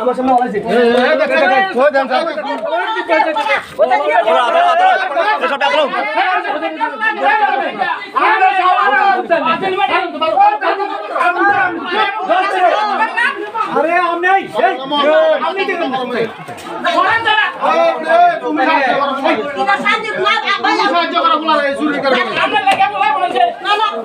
আমার সামনে আরে আমি আমি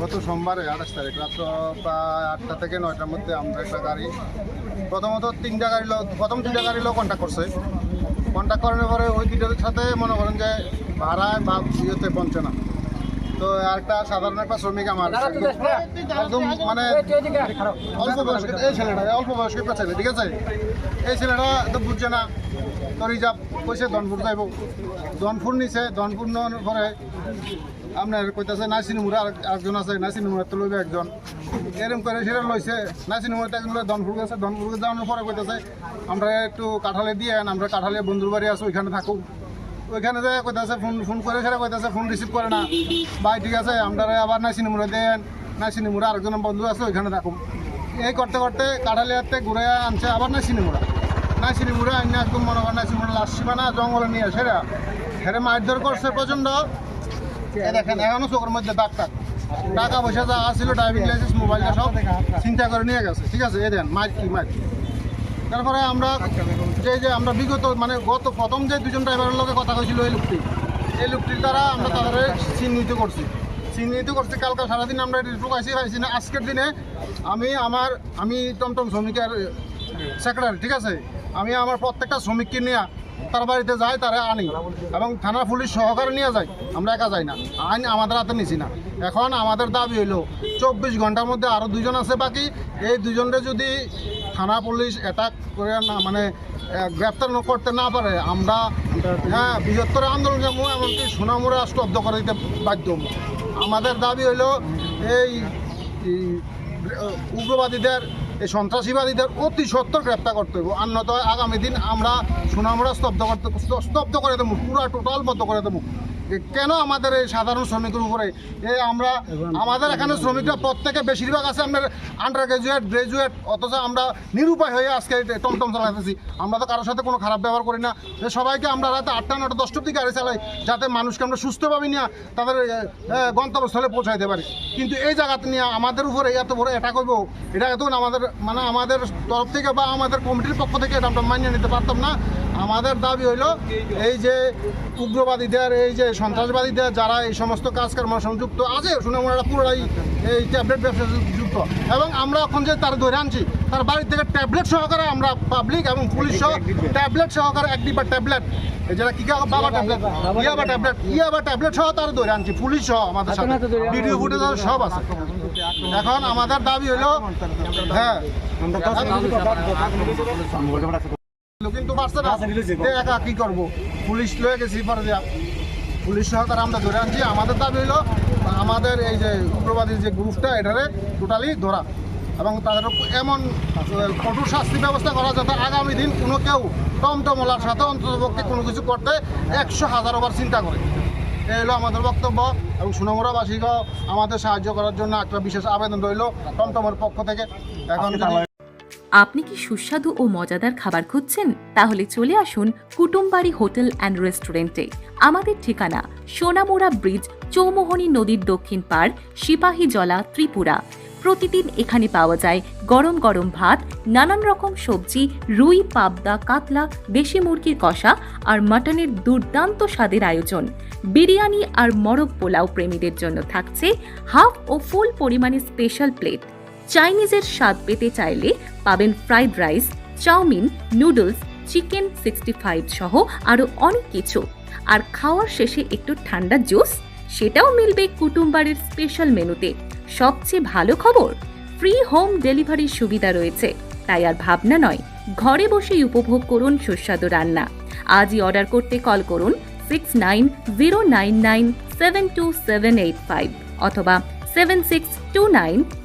গত সোমবারে আঠাশ তারিখ রাত্র প্রায় আটটা থেকে নয়টার মধ্যে আমরা একটা গাড়ি প্রথমত তিনটা গাড়ি লোক প্রথম তিনটা গাড়ি লোক কন্ট্যাক্ট করছে। কন্ট্যাক্ট করার পরে ওই তিনটার সাথে মনে করেন যে ভাড়ায় বা ইয়েতে পৌঁছে না। তো একটা সাধারণ একটা শ্রমিক আমার একদম মানে অল্প বয়স্ক এই ছেলেটা অল্প বয়স্ক একটা ছেলে ঠিক আছে? এই ছেলেটা তো বুঝছে না তো রিজার্ভ কইছে দনপুর যাইব। দনপুর নিছে দনপুর নেওয়ার পরে আপনার কইতাছে নাসিনি মুড়া একজন আছে নাসিনি মুড়া তো লইবে একজন। এরকম করে সেটা লইছে নাসিনি মুড়া একজন দনপুর গেছে, দনপুর যাওয়ার পরে কইতাছে, আমরা একটু কাঁঠালে দিয়ে আমরা কাঁঠালে বন্ধুর বাড়ি আছো, ওইখানে থাকুক। ওইখানে যে কইতাছে, ফোন ফোন করে সেটা কইতাছে, ফোন রিসিভ করে না। ভাই, ঠিক আছে, আমরা আবার নাসিনি মুড়া দেন নাসিনি মুড়া আরেকজন বন্ধু আছে, ওইখানে থাকুক। এই করতে করতে কাঁঠালিয়াতে ঘুরে আনছে আবার নাসিনি মুড়া নাসিনি মুড়া আইনা একদম মনে করেন নাসিনি মুড়া লাশ সীমানা জঙ্গলে নিয়ে সেরা হেরে মারধর করছে প্রচণ্ড। চোখের মধ্যে দাগ টাক পয়সা যা আসছিল ড্রাইভিং লাইসেন্স মোবাইলটা সব চিন্তা করে নিয়ে গেছে। ঠিক আছে, এই দেন মার কি মার তারপরে আমরা যে যে আমরা বিগত মানে গত প্রথম যে দুজন ড্রাইভারের লোকে কথা কইছিল এই লোকটি, এই লোকটির দ্বারা আমরা তাদের চিহ্নিত করছি। চিহ্নিত করছি, কালকে সারাদিন আমরা ঢুকাইছি পাইছি না, আজকের দিনে আমি আমার, আমি টমটম শ্রমিকের সেক্রেটারি ঠিক আছে? আমি আমার প্রত্যেকটা শ্রমিককে নিয়ে তার বাড়িতে যাই তারা আনি এবং থানা পুলিশ সহকারে নিয়ে যাই আমরা একা যাই না। আইন আমাদের হাতে নিছি না। এখন আমাদের দাবি হইল চব্বিশ ঘণ্টার মধ্যে আরও দুজন আছে বাকি। এই দুজনরে যদি থানা পুলিশ অ্যাটাক করে না মানে গ্রেপ্তার করতে না পারে আমরা হ্যাঁ বৃহত্তর আন্দোলন যেমন এমনকি সোনামুড়ে স্তব্ধ করে দিতে বাধ্য আমাদের দাবি হইল এই, উগ্রবাদীদের এই সন্ত্রাসীবাদীদের অতি সত্তর গ্রেপ্তার করতে হবে আর নয় আগামী দিন আমরা সুনামরা স্তব্ধ করতে স্তব্ধ করে দেবো, পুরা টোটাল বন্ধ করে দেবো। কেন আমাদের এই সাধারণ শ্রমিকের উপরে? এই আমরা আমাদের এখানে শ্রমিকরা প্রত্যেকে বেশিরভাগ আছে আমাদের আন্ডার গ্রাজুয়েট গ্রাজুয়েট অথচ আমরা নিরুপায় হয়ে আজকে টমটম চালাতেছি আমরা তো কারোর সাথে কোনো খারাপ ব্যবহার করি না। যে সবাইকে আমরা রাতে আটটা নটা দশটার দিকে গাড়ি চালাই যাতে মানুষকে আমরা সুস্থভাবে নিয়ে তাদের গন্তব্যস্থলে পৌঁছাইতে পারি। কিন্তু এই জায়গাতে নিয়ে আমাদের উপরে এত বড় এটা করব এটা এত আমাদের মানে আমাদের তরফ থেকে বা আমাদের কমিটির পক্ষ থেকে এটা আমরা মানিয়ে নিতে পারতাম না। আমাদের দাবি হইল এই যে উগ্রবাদীদের এই যে সন্ত্রাসবাদীদের যারা এই সমস্ত কাজকর্ম সংযুক্ত আছে শুনে ওনারা পুরোটাই এই ট্যাবলেট ব্যবসা যুক্ত। এবং আমরা এখন যে তার ধরে আনছি তার বাড়ি থেকে ট্যাবলেট সহকারে আমরা পাবলিক এবং পুলিশ সহ ট্যাবলেট সহকারে এক ডিব্বা ট্যাবলেট যারা কি বাবা ট্যাবলেট ইয়াবা ট্যাবলেট ইয়াবা ট্যাবলেট সহ তার ধরে আনছি পুলিশ সহ আমাদের সাথে। ভিডিও ফুটেজ সব আছে। এখন আমাদের দাবি হলো হ্যাঁ। কিন্তু পারছে না। একা কি করব? পুলিশ লয়ে গেছি পরে পুলিশ সহকারে আমরা ধরে আনছি। আমাদের দাবি হলো আমাদের এই যে উগ্রবাদী যে গ্রুপটা এটারে টোটালি ধরা। এবং তাদের এমন কঠোর শাস্তি ব্যবস্থা করা যাতে আগামী দিন কোনো কেউ টমটমলার সাথে অন্ততপক্ষে কোনো কিছু করতে একশো হাজার ওভার চিন্তা করে। এ হলো আমাদের বক্তব্য। এবং সুনমুরাবাসীকেও আমাদের সাহায্য করার জন্য একটা বিশেষ আবেদন রইল টমটমের পক্ষ থেকে। এখন আপনি কি সুস্বাদু ও মজাদার খাবার খুঁজছেন? তাহলে চলে আসুন কুটুমবাড়ি হোটেল অ্যান্ড রেস্টুরেন্টে। আমাদের ঠিকানা সোনামুড়া ব্রিজ, চৌমোহনী নদীর দক্ষিণ পাড় সিপাহীজলা ত্রিপুরা। প্রতিদিন এখানে পাওয়া যায় গরম গরম ভাত, নানান রকম সবজি, রুই, পাবদা, কাতলা, দেশি মুরগির কষা আর মাটনের দুর্দান্ত স্বাদের আয়োজন। বিরিয়ানি আর মরক পোলাও প্রেমীদের জন্য থাকছে হাফ ও ফুল পরিমাণে স্পেশাল প্লেট। চাইনিজের স্বাদ পেতে চাইলে পাবেন fried rice, chowmein, noodles, chicken sixty five সহ আরও অনেক কিছু। আর খাওয়ার শেষে একটু ঠান্ডা জুস, সেটাও মিলবে কুটুম্বারের স্পেশাল মেনুতে। সবচেয়ে ভালো খবর, ফ্রি হোম ডেলিভারির সুবিধা রয়েছে। তাই আর ভাবনা নয়, ঘরে বসেই উপভোগ করুন সুস্বাদু রান্না। আজই অর্ডার করতে কল করুন six nine zero nine nine seven two seven eight five অথবা seven six two nine